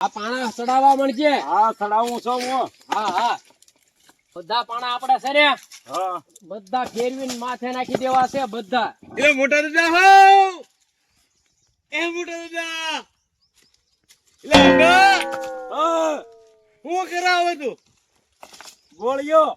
આ પાણા ચડાવવા મળશે? હા ચડાવું છું હું. હા હા. બધા પાણા હા. બધા ફેરવીને માથે નાખી દેવા છે બધા. એ મોટા દાદા હો! એ મોટા દાદા! એટલે હું. કરાવે તું ને ગોળિયા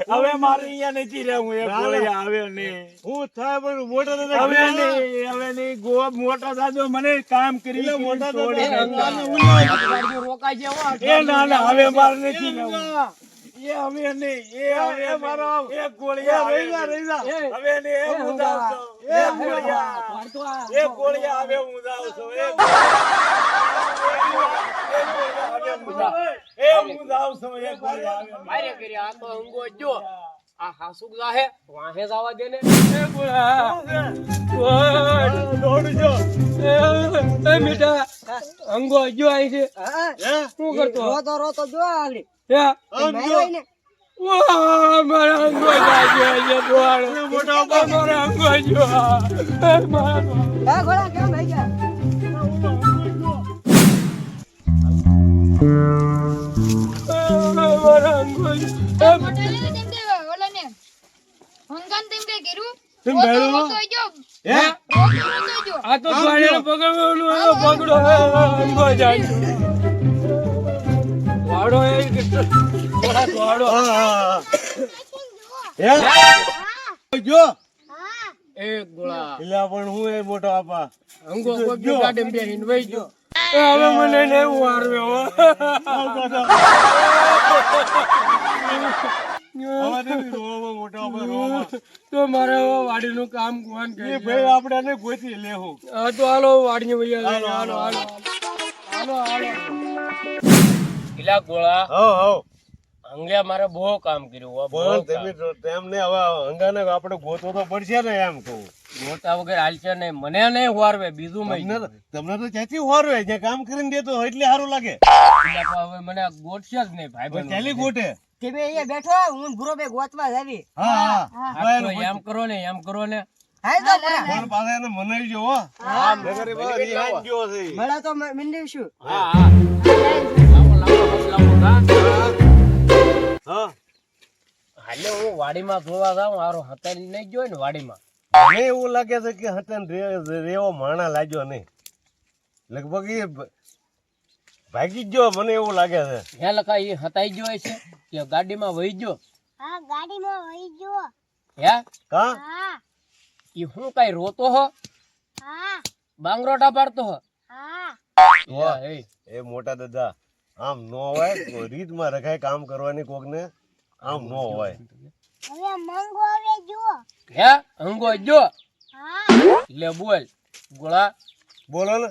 ગોળિયા હવે મારે અહીંયા નથી રહેવું એ ગોળિયા હવે ને હું થાય પણ મોટા દાદા હવે નહીં હવે નહીં. ગોવા મોટા દાદો મને કામ કરી મોટા દાદા રોકાઈ જવા એ ના ના હવે મારે નથી રહેવું. એ હવે નહીં. એ હવે મારો એ ગોળિયા રહી જા રહી જા હવે ને એ હું એ ગોળિયા. એ ગોળિયા હવે હું જાઉં એ એ હું જાઉં એ મારે કરી આ તો અંગો જો આ હાસુક જાહે વાહે જવા દે ને. દોડજો. એ મીઠા અંગો જો છે. શું કરતો? રોતો રોતો જો આગળ હે? સમજો વાહ મારા અંગો જાગ્યો દોડ. મોટા બાપ. મારા અંગો જો મારા ઘોડા કેમ થઈ ગયા? હંગાન તેમ તે કીધું તેમ રોતો ભેળું? રોતો જો હે? રોતો રોતો જો આ તો પાણીને પકડવાનું પકડો અંગો જાગ્યો વાડો એ કેટલો વાડો. હા હે જો. એક ગોળા. એલા પણ હું એ મોટો આપા. અંગો હવે મને ને વારવ્યો. હો. તો મારે વાડીનું કામ કોણ એ ભાઈ આપણે આને ગોતી લેવું હા. તો હાલો વાડીને વહી હાલો, હાલો હાલો, હાલો. હાલો હાલો. ગોળા હો હો. અંગે મારે બહુ કામ કર્યું બહુ તમે તેમને હવે અંગાને આપણે ગોતવો તો પડશે ને એમ કહું. મોટા વગર હાલશે નહીં. મને નહીં વારવે બીજું તમને તમને તો ક્યાંથી હોરવે? જે કામ કરીને દેતો એટલે સારું લાગે. હવે મને ગોઠશે જ નહીં ભાઈ ચાલી ગોટે તમે અહીંયા બેઠો હું ભૂરો બે ગોતવા જાવી. હા હા. એમ કરો ને એમ કરો ને. હાય તો જો હો. હા. હા લાવો લાવો લાવો હા. હા. હાલે હું વાડીમાં જોવા જાઉં મારો હતારી નહીં જોઈ ને વાડીમાં. મને એવું લાગે છે કે હતન રે- રેવો માણા લાગ્યો નહીં. લગભગ એ ભાગી જ ગયો મને એવું લાગે છે. હે લખા એ હતાઈ ગયો છે કે ગાડીમાં વહી ગયો? હા ગાડીમાં વહી ગયો. હે? કા હા. એ હું કઈ રોતો હો? હા. બાંગરોટા પાડતો હો? હા. હે, હે. એ મોટા દાદા આમ નો હોય તો રીતમાં રખાય કામ કરવાની કોકને આમ નો હોય. હવે મંગો હવે જો હે? અંગો જો. હા. લે બોલ ગોળા. બોલો ને.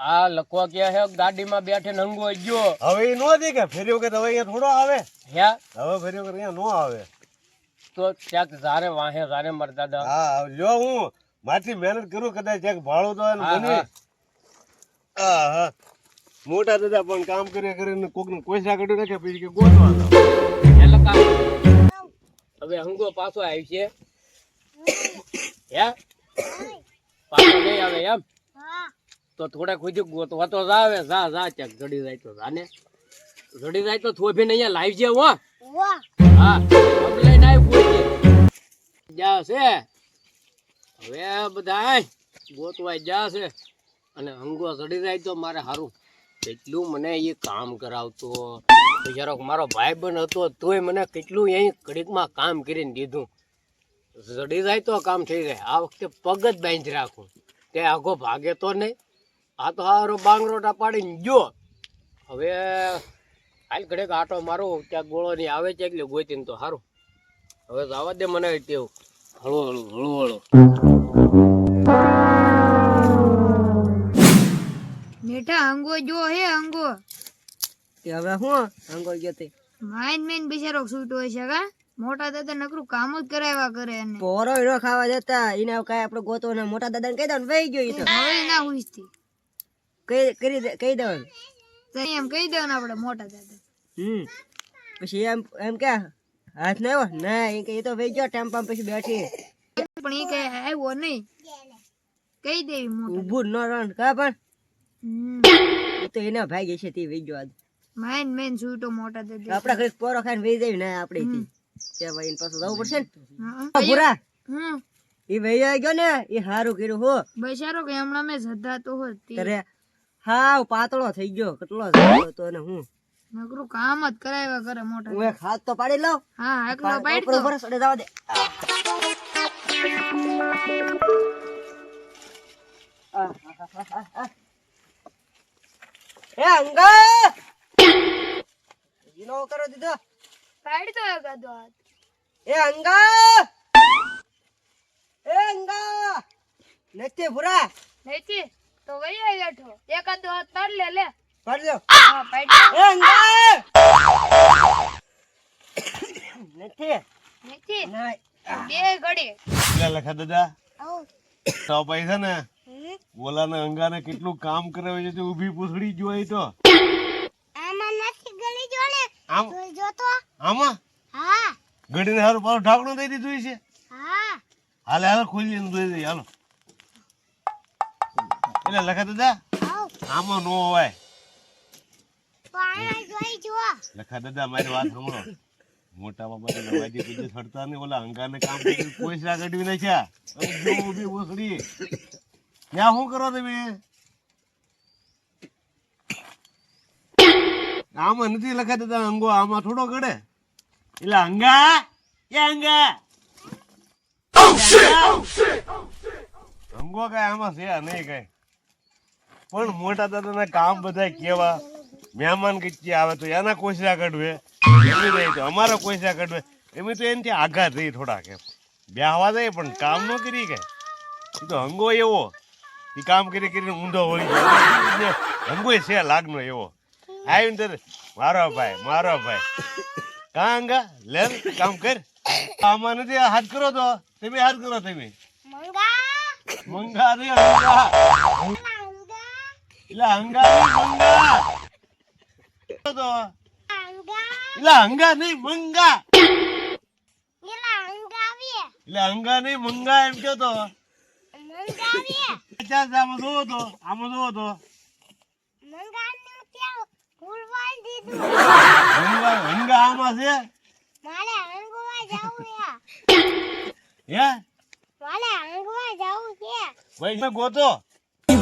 આ લખવા કે હે ગાડીમાં બેઠે ને અંગો જો હવે એ નો દે કે? ફેર્યો વખત હવે અહીંયા થોડો આવે? હે? હવે ફેર્યો કે અહીંયા નો આવે? તો ક્યાંક જારે વાહે જારે મર દાદા. હા જો હું. માથી મહેનત કરું કદાચ ક્યાંક ભાડું તો એને હા, હા. મોટા દાદા પણ કામ કરી કરીને કોકને કોઈસા કાઢી નાખે પછી કે ગોતવા દો. હે લખા હવે હંગો પાછો આવી છે. હે? પાછો નહીં આવે એમ. તો થોડાક સુધી ગોતવા તો જાવે જા જા ચક જડી જાય તો જાને જડી જાય તો થોભીને અહીંયા લાવી જે હો. હા આમ આવી કોઈ જા છે. હવે બધા ગોતવાય જા છે. અને અંગો જડી જાય તો મારે સારું કેટલું મને એ કામ કરાવતો. જરાક મારો ભાઈ બન હતો તોય મને કેટલું અહીં ઘડીકમાં કામ કરીને દીધું. જડી જાય તો કામ થઈ જાય. આ વખતે પગ જ બાંધી રાખું. તે આઘો ભાગે તો નહીં. આ તો હારો બાંગરોટા પાડીને જો હવે હાલ ઘડેક આટો મારો ત્યાં ગોળો ની આવે છે એટલે ગોતીને તો સારું હવે આવા દે મને તેવું હળવો હળવો હળવો હળવો. મેઠા અંગો જો હે અંગો તે હવે હું અંગો ગયો તે? માઇન મેન બિચારો છૂટો છે કા? મોટા દાદા નકરું કામ જ કરાવ્યા કરે એને. પોરો હીરો ખાવા જતા એને કઈ આપડે ગોતો ને મોટા દાદા ને કહી દઉં વહી ગયો ઈ તો. હવે ના હુઈથી કરી કહી દેવાનું એમ કહી દેવાનું આપણે મોટા દાદા હમ. પછી એમ એમ કે હાથ ના આવ્યો? ના એ કે એ તો વહી ગયો ટેમ્પા પછી બેઠી. પણ એ કઈ આવ્યો નહીં. કહી દેવી મોટા ઊભું ન રણ કા પણ? તો એના ભાઈ છે તે વહી આજ. માઈન મેન છૂટો મોટા દાદા આપડા ઘરે પોરો ખાઈને વહી દેવી ને આપડે કે ભાઈ એને પાછું જવું પડશે ને? હમ. એ વહી ગયો ને એ સારું કર્યું હો. ભાઈ સારું કે હમણાં મેં હોત તે. ત્યારે હાવ પાતળો થઈ ગયો કેટલો હતો ને હું. નકરું કામ જ કરાવ્યા કરે મોટા હું એક હાથ તો પાડી લઉં. હા એકલો પાડી દો. ઉપર સડે જવા દે. એ અંગા ઈનો કરો દીધો. પાડી દો ગાદો હાથ. એ અંગા એ અંગા નથી ભૂરા. નથી તો વહી બેઠો એકાદો હાથ પાડ લે લે. પાડી લે હા પાડ એ અંગા નથી. નથી બે ઘડી. એટલે લખા દાદા. તો પૈસા ને? ઓલાને અંગાને કેટલું કામ કરાવે છે ઊભી ઊભી પૂછડી જોઈ તો. આમાં નથી ગળી જો ને. આમ? જો તો. આમાં? હા. ઘડીને હારું પાછું ઢાંકણું દઈ દીધું છે. હા. હાલે હાલે ખોલી ને દઈ દે હાલો. એટલે લખે દાદા આમાં નો હોય. પાણા જોઈ જો લખા દાદા મારી વાત સાંભળો. મોટા બાપા નવાજી પૂજે સડતા ને ઓલા અંગાને કામ કરી પૈસા કાઢવી નાખ્યા જો ઊભી પૂછડી ત્યાં શું કરો તમે? આમાં નથી લખા દાદા અંગો આમાં થોડો ગળે. એટલે અંગા એ અંગા. અંગો કઈ આમાં છે નહીં કઈ. પણ મોટા દાદાના કામ બધા કેવા? મહેમાન કચ્છી આવે તો એના કોઈસા કાઢવે? એમની નહીં તો અમારા કોઈસા કાઢવે? એમ તો એનાથી આઘાત રહી થોડા એમ. બેહવા જાય પણ કામ ન કરી કે. તો હંગો એવો. એ કામ કરી કરીને ઊંધો વળી જાય હંગો છે લાગનો એવો. આવીને તરત મારો ભાઈ મારો ભાઈ. કા અંગા લે કામ કર. આમાં નથી હાથ કરો તો. તમે હાથ કરો તમે. મંગા? મંગા રે મંગા. એટલે હંગા તો એટલે નહીં મંગા એટલે નહીં મંગા એમ કયો તો આમાં જોવો તો આમાં જોવો તો હંગા આમાં છે મારે અંગવા જાવું યા હે મારે અંગવા જાવું છે ગોતો